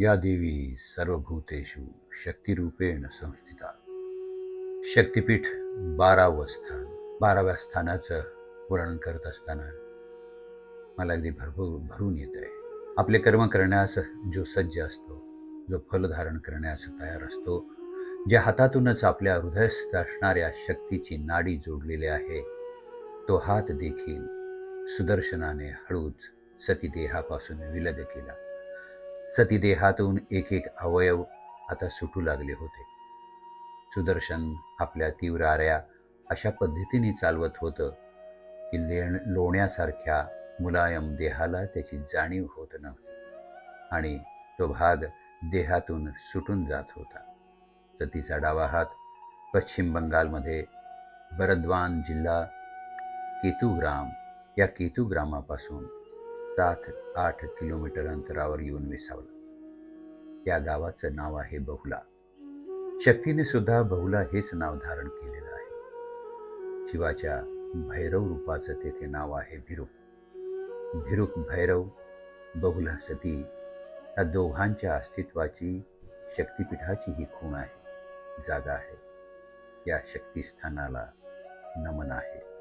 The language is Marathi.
या देवी सर्वभूतेषु शक्तिरूपेण संस्थिता। शक्तिपीठ बारावं स्थान बाराव्या स्थानाचं वर्णन करत असताना मला अगदी भरपूर भरून येत आहे. आपले कर्म करण्यास जो सज्ज असतो जो फल धारण करण्यास तयार असतो ज्या हातातूनच आपल्या हृदयस्थ असणाऱ्या शक्तीची नाडी जोडलेली आहे तो हात देखील सुदर्शनाने हळूच सतीदेहापासून विलग केला. सतीदेहातून एक एक अवयव आता सुटू लागले होते. सुदर्शन आपल्या तीव्र आऱ्या अशा पद्धतीने चालवत होतं की लेण लोण्यासारख्या मुलायम देहाला त्याची जाणीव होत नव्हती आणि तो भाग देहातून सुटून जात होता. सतीचा डावा हात पश्चिम बंगालमध्ये बरद्वान जिल्हा केतुग्राम या केतुग्रामापासून सात आठ किलोमीटर अंतरावर येऊन विसावला. या गावाचं नाव आहे बहुला. शक्तीने सुद्धा बहुला हेच नाव धारण केलेलं आहे. शिवाच्या भैरव रूपाचं तेथे नाव आहे भिरुक भिरुक भैरव बहुला सती या दोघांच्या अस्तित्वाची शक्तिपीठाची ही खूण आहे जागा आहे. या शक्तिस्थानाला नमन आहे.